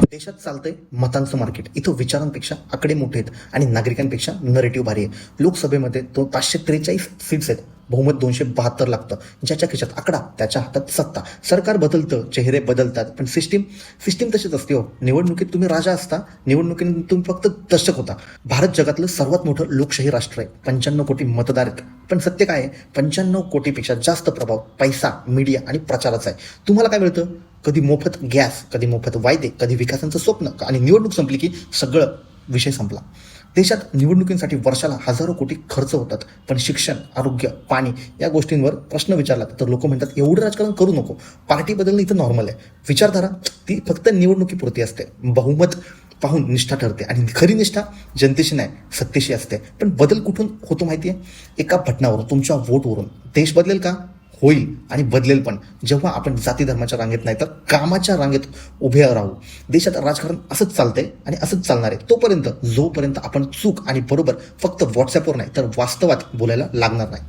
देशात चालतंय मतांचं मार्केट इथं विचारांपेक्षा आकडे मोठे आहेत आणि नागरिकांपेक्षा नरेटिव्ह भारी आहे. लोकसभेमध्ये तो पाचशे त्रेचाळीस सीट्स आहेत. बहुमत दोनशे बहात्तर लागतं. ज्याच्या खिशात आकडा त्याच्या हातात सत्ता. सरकार बदलतं चेहरे बदलतात पण सिस्टीम सिस्टीम तशीच असते हो. निवडणुकीत तुम्ही राजा असता निवडणुकीत तुम्ही फक्त दर्शक होता. भारत जगातलं सर्वात मोठं लोकशाही राष्ट्र आहे. पंच्याण्णव कोटी मतदार आहेत. पण सत्य काय आहे? पंच्याण्णव कोटीपेक्षा जास्त प्रभाव पैसा मीडिया आणि प्रचाराचा आहे. तुम्हाला काय मिळतं? कधी मोफत गॅस कधी मोफत वायदे कधी विकासाचं स्वप्न आणि निवडणूक संपली की सगळं विषय संपला. देशात निवडणुकींसाठी वर्षाला हजारो कोटी खर्च होतात पण शिक्षण आरोग्य पाणी या गोष्टींवर प्रश्न विचारला तर लोक म्हणतात एवढं राजकारण करू नको. पार्टी बदलणं इथं नॉर्मल आहे. विचारधारा ती फक्त निवडणुकीपुरती असते. बहुमत पाहून निष्ठा ठरते. आणि खरी निष्ठा जनतेशी नाही सत्तेशी असते. पण बदल कुठून होतो माहिती आहे एका भटनावरून तुमच्या वोटवरून देश बदलेल का? होईल आणि बदलेल पण. जेव्हा आपण जाती धर्माच्या रांगेत नाही तर कामाच्या रांगेत उभे राहू. देशात राजकारण असंच चालतंय आणि असंच चालणार आहे. तोपर्यंत जोपर्यंत आपण चूक आणि बरोबर फक्त व्हॉट्सअपवर नाही तर वास्तवात बोलायला लागणार नाही.